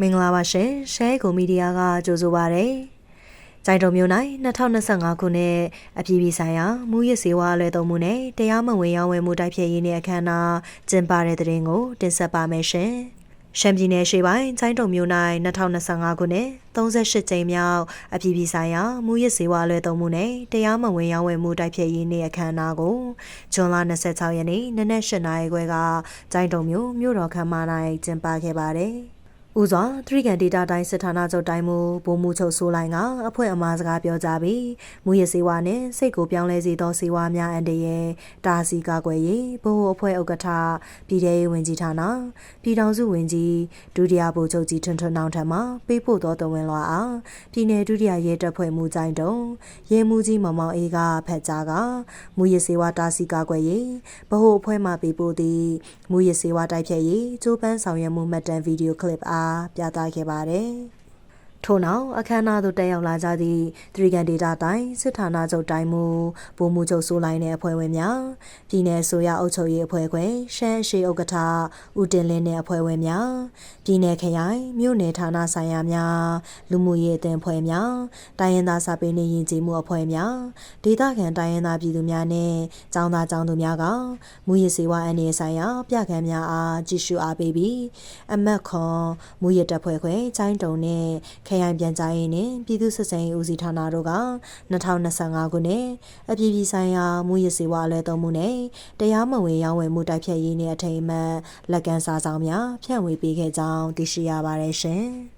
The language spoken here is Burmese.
မင်္ဂလာပါရှင်ရှဲကိုမီဒီယာကကြိုဆိုပါရစေ။ကြိုင်တုံမျိုး၌2025ခုနှစ်အပြည်ပြည်ဆိုင်ရာမူရစ်စေဝါအလွယ်သုံးမှုနဲ့တရားမဝင်ရောင်းဝယ်မှုတိုက်ဖျက်ရေးနဲ့အခမ်းအနားကျင်းပတဲ့တဲ့ရင်ကိုတင်ဆက်ပါမယ်ရှင်။ရှမ်းပြည်နယ်ရှေ့ပိုင်းကြိုင်တုံမျိုး၌2025ခုနှစ်38ကြိမ်မြောက်အပြည်ပြည်ဆိုင်ရာမူရစ်စေဝါအလွယ်သုံးမှုနဲ့တရားမဝင်ရောင်းဝယ်မှုတိုက်ဖျက်ရေးနဲ့အခမ်းအနားကိုဇွန်လ26ရက်နေ့နနက်၈နာရီခွဲကကြိုင်တုံမျိုးမြို့တော်ခမ်းမ၌ကျင်းပခဲ့ပါတယ်။ ဦးစွာသရိကန်ဒေတာတိုင်းစစ်ဌာနချုပ်တိုင်းမူဗိုလ်မှူးချုပ်ဆိုလိုင်းကအဖွဲ့အမားစကားပြောကြပြီးမူရစေဝါနဲ့စိတ်ကိုပြောင်းလဲစေသောစေဝါများအန်တရဲ့တာစီကာကွယ်ရေးဗဟိုအဖွဲ့ဥက္ကဋ္ဌပြည်ထောင်ရေးဝန်ကြီးဌာနပြည်ထောင်စုဝန်ကြီးဒုတိယဗိုလ်ချုပ်ကြီးထွန်းထွန်းနောင်ထံမှပေးပို့သောတဝန်လွှာအားပြည်내ဒုတိယရဲတပ်ဖွဲ့မှူးကြိုင်တုံရဲမှူးကြီးမောင်မောင်အေးကဖတ်ကြားကမူရစေဝါတာစီကာကွယ်ရေးဗဟိုအဖွဲ့မှပေးပို့သည့်မူရစေဝါတိုက်ဖြတ်ရေးကျိုးပန်းဆောင်ရွက်မှုမှတ်တမ်းဗီဒီယိုကလစ်အားပြသခဲ့ပါတယ်။ ထို့နောက်အခမ်းအနားသို့တက်ရောက်လာကြသည့်သရီကန်ဒေတာတိုင်းစစ်ဌာနချုပ်တိုင်းမူဗိုလ်မှူးချုပ်စိုးလိုင်းတဲ့အဖွဲ့ဝင်များပြည်내ဆိုရအုပ်ချုပ်ရေးအဖွဲ့ခွဲရှမ်းရှိဥက္ကဋ္ဌဦးတင်လင်းတဲ့အဖွဲ့ဝင်များပြည်내ခရိုင်မြို့နယ်ဌာနဆိုင်ရာများလူမှုရေးအသင်းအဖွဲ့များတိုင်းရင်းသားစာပေနေရင်ကျေးမှုအဖွဲ့များဒေသခံတိုင်းရင်းသားပြည်သူများနဲ့ចောင်းသားចောင်းသူများကမူရစေဝါအနေဆိုင်ရာပြခန်းများအားကြည့်ရှုအားပေးပြီးအမတ်ခွန်မူရတပ်ဖွဲ့ခွဲကျိုင်းတုံနဲ့ခ ရိုင်ပြန်ကြားရေးနှင့်ပြည်သူ့စစ်စင်ရေးဦးစီးဌာနတို့က2025ခုနှစ်အပြည်ပြည်ဆိုင်ရာမူရစေဝါအလဲသုံးမှုနဲ့တရားမဝင်ရောင်းဝယ်မှုတိုက်ဖျက်ရေးနှင့်အထိမ်းအမှတ်လက်ကမ်းစာဆောင်များဖြန့်ဝေပေးခဲ့ကြောင်းသိရှိရပါတယ်ရှင်။